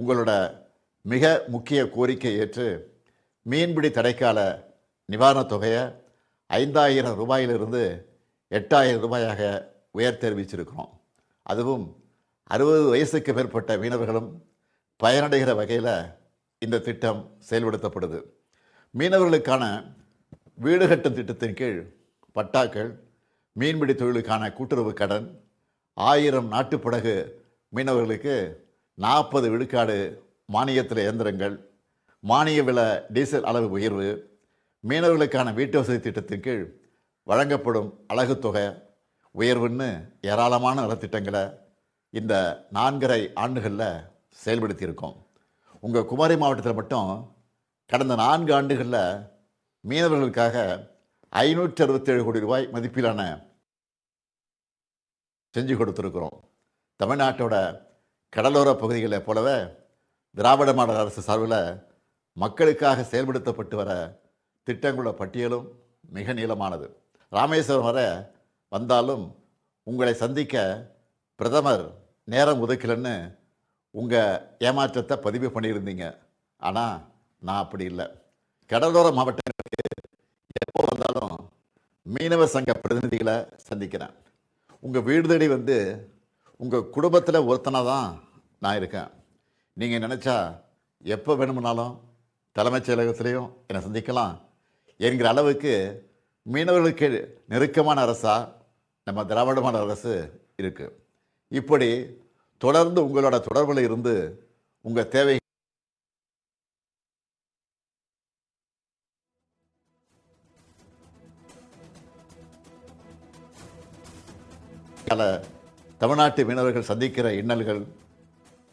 உங்களோட மிக முக்கிய கோரிக்கை ஏற்று மீன்பிடி தடைக்கால நிவாரணத் தொகையை ஐந்தாயிரம் ரூபாயிலிருந்து எட்டாயிரம் ரூபாயாக உயர் தெரிவிச்சிருக்கிறோம் அதுவும் அறுபது வயசுக்கு மேற்பட்ட மீனவர்களும் பயனடைகிற வகையில் இந்த திட்டம் செயல்படுத்தப்படுது. மீனவர்களுக்கான வீடு கட்டும் திட்டத்தின் கீழ் பட்டாக்கள் மீன்பிடி தொழிலுக்கான கூட்டுறவு கடன் ஆயிரம் நாட்டுப்படகு மீனவர்களுக்கு நாற்பது விழுக்காடு மானியத்தில் இயந்திரங்கள் மானிய விலை டீசல் அளவு உயர்வு மீனவர்களுக்கான வீட்டு வசதி திட்டத்தின் கீழ் வழங்கப்படும் அழகு தொகை உயர்வுன்னு ஏராளமான நலத்திட்டங்களை இந்த நான்கரை ஆண்டுகளில் செயல்படுத்தியிருக்கோம். உங்கள் குமரி மாவட்டத்தில் மட்டும் கடந்த நான்கு ஆண்டுகளில் மீனவர்களுக்காக ஐநூற்றி அறுபத்தேழு கோடி ரூபாய் மதிப்பிலான செஞ்சு கொடுத்துருக்குறோம். தமிழ்நாட்டோட கடலோர பகுதிகளைப் போலவே திராவிட மாடல் அரசு சார்பில் மக்களுக்காக செயல்படுத்தப்பட்டு வர திட்டங்களோட பட்டியலும் மிக நீளமானது. ராமேஸ்வரம் வர வந்தாலும் உங்களை சந்திக்க பிரதமர் நேரம் ஒதுக்கலன்னு உங்கள் ஏமாற்றத்தை பதிவு பண்ணியிருந்தீங்க. ஆனால் நான் அப்படி இல்லை. கடலோர மாவட்டங்களுக்கு எப்போ வந்தாலும் மீனவ சங்க பிரதிநிதிகளை சந்திக்கிறேன். உங்கள் வீடு தேடி வந்து உங்கள் குடும்பத்தில் ஒருத்தனாக தான் நான் இருக்கேன். நீங்கள் நினச்சா எப்போ வேணுமுனாலும் தலைமைச் செயலகத்திலையும் என்னை சந்திக்கலாம். என்கிற அளவுக்கு மீனவர்களுக்கு நெருக்கமான அரசாக நம்ம திராவிடமான அரசு இருக்குது இப்படி தொடர்ந்து உங்களோட தொடர்பில் இருந்து உங்கள் தேவை பல தமிழ்நாட்டு மீனவர்கள் சந்திக்கிற இன்னல்கள்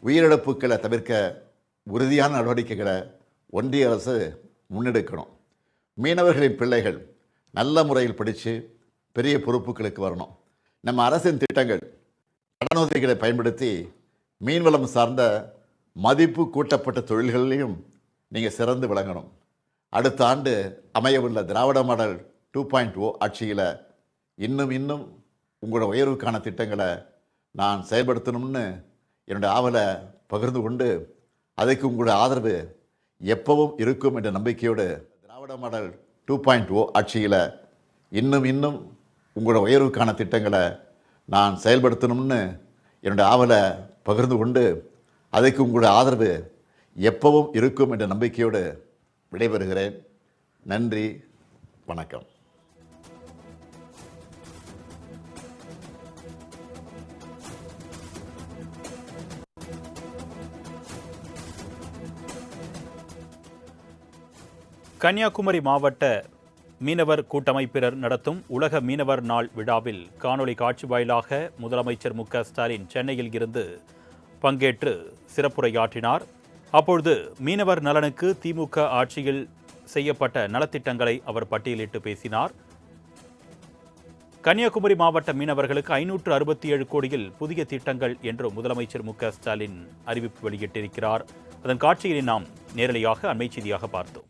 உயிரிழப்புகளை தவிர்க்க உறுதியான நடவடிக்கைகளை ஒன்றிய அரசு முன்னெடுக்கணும். மீனவர்களின் பிள்ளைகள் நல்ல முறையில் படித்து பெரிய பொறுப்புகளுக்கு வரணும். நம்ம அரசின் திட்டங்கள் கடனுதவிகளை பயன்படுத்தி மீன்வளம் சார்ந்த மதிப்பு கூட்டப்பட்ட தொழில்களிலையும் நீங்கள் சிறந்து விளங்கணும். அடுத்த ஆண்டு அமையவுள்ள Dravida model two point O ஆட்சியில் இன்னும் இன்னும் உங்களோட உயர்வுக்கான திட்டங்களை நான் செயல்படுத்தணும்னு என்னுடைய ஆவலை பகிர்ந்து கொண்டு அதுக்கு உங்களுடைய ஆதரவு எப்பவும் இருக்கும் என்ற நம்பிக்கையோடு Dravida model two point O ஆட்சியில் இன்னும் இன்னும் உங்களோட உயர்வுக்கான திட்டங்களை நான் செயல்படுத்தணும்னு என்னுடைய ஆவலை பகிர்ந்து கொண்டு அதுக்கு உங்களுடைய ஆதரவு எப்பவும் இருக்கும் என்ற நம்பிக்கையோடு விடைபெறுகிறேன். நன்றி. வணக்கம். கன்னியாகுமரி மாவட்ட மீனவர் கூட்டமைப்பினர் நடத்தும் உலக மீனவர் நாள் விழாவில் காணொலி காட்சி வாயிலாக முதலமைச்சர் மு ஸ்டாலின் சென்னையில் இருந்து பங்கேற்று சிறப்புரையாற்றினார். அப்பொழுது மீனவர் நலனுக்கு திமுக ஆட்சியில் செய்யப்பட்ட நலத்திட்டங்களை அவர் பட்டியலிட்டு பேசினார். கன்னியாகுமரி மாவட்ட மீனவர்களுக்கு ஐநூற்று அறுபத்தி ஏழு கோடியில் புதிய திட்டங்கள் என்று முதலமைச்சர் மு ஸ்டாலின் அறிவிப்பு வெளியிட்டிருக்கிறார். அதன் காட்சிகளை நாம் நேரலையாக அண்மை செய்தியாக பார்த்தோம்.